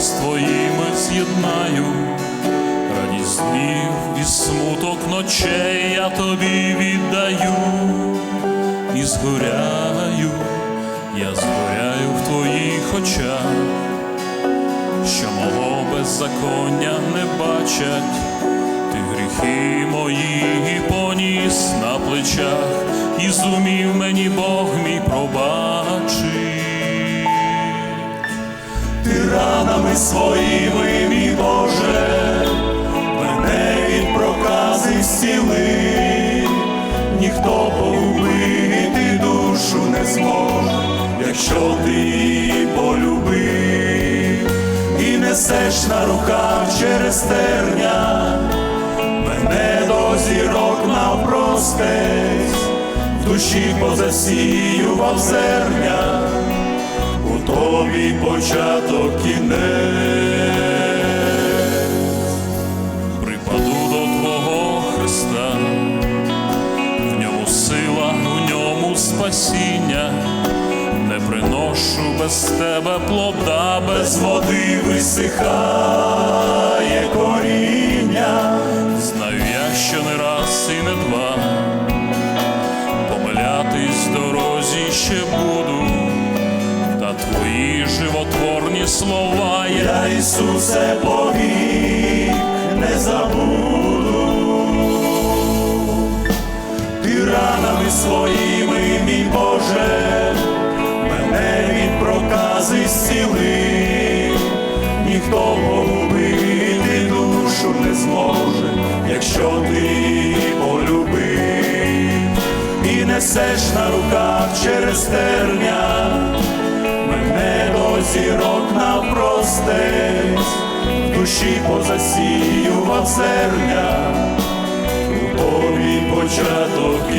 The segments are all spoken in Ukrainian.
з твоїми з'єднаю, радість днів і смуток ночей я тобі віддаю і згоряю, я згоряю в твоїх очах, що мого беззаконня не бачать, ти гріхи мої поніс на плечах, і зумів мені Бог мій пробачить. Ти ранами своїми, мій Боже, мене від прокази зціли, не зможе, якщо ти її полюбив і несеш на руках через терня, мене до зірок навпростець, в душі позасіював зерня у тобі початок кінець. Спасіння, не приношу без тебе плода, без води висихає коріння, знаю я, що не раз і не два, помилятись в дорозі ще буду, та твої животворні слова я Ісусе повік не забуду. Своїми, мій Боже, мене від прокази зцілив, ніхто погубити душу не зможе, якщо ти полюбив і несеш на руках через терня мене до зірок навпростець, в душі позасіював зерня, у тобі початок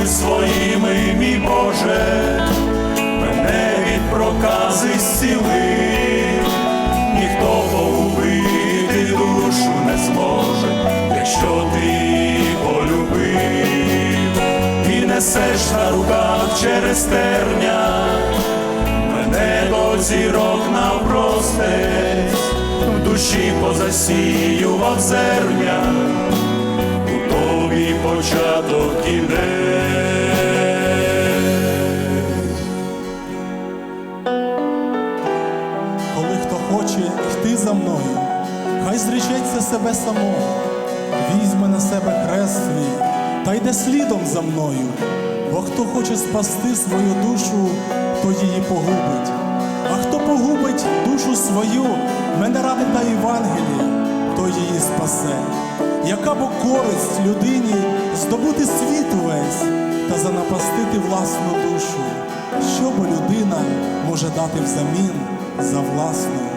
ранами своїми, мій Боже, мене від прокази зцілив, ніхто погубити душу не зможе, якщо ти полюбив. І несеш на руках через терня, мене до зірок навпростець, в душі позасіював зерня початок кінець. Хоче йти за мною, хай зречеться себе самого, візьме на себе хрест свій та йде слідом за мною. Бо хто хоче спасти свою душу, то її погубить. А хто погубить душу свою, мене ради та Євангелії, то її спасе. Яка бо користь людині здобути світ увесь та занапастити власну душу? Що бо людина може дати взамін за власну?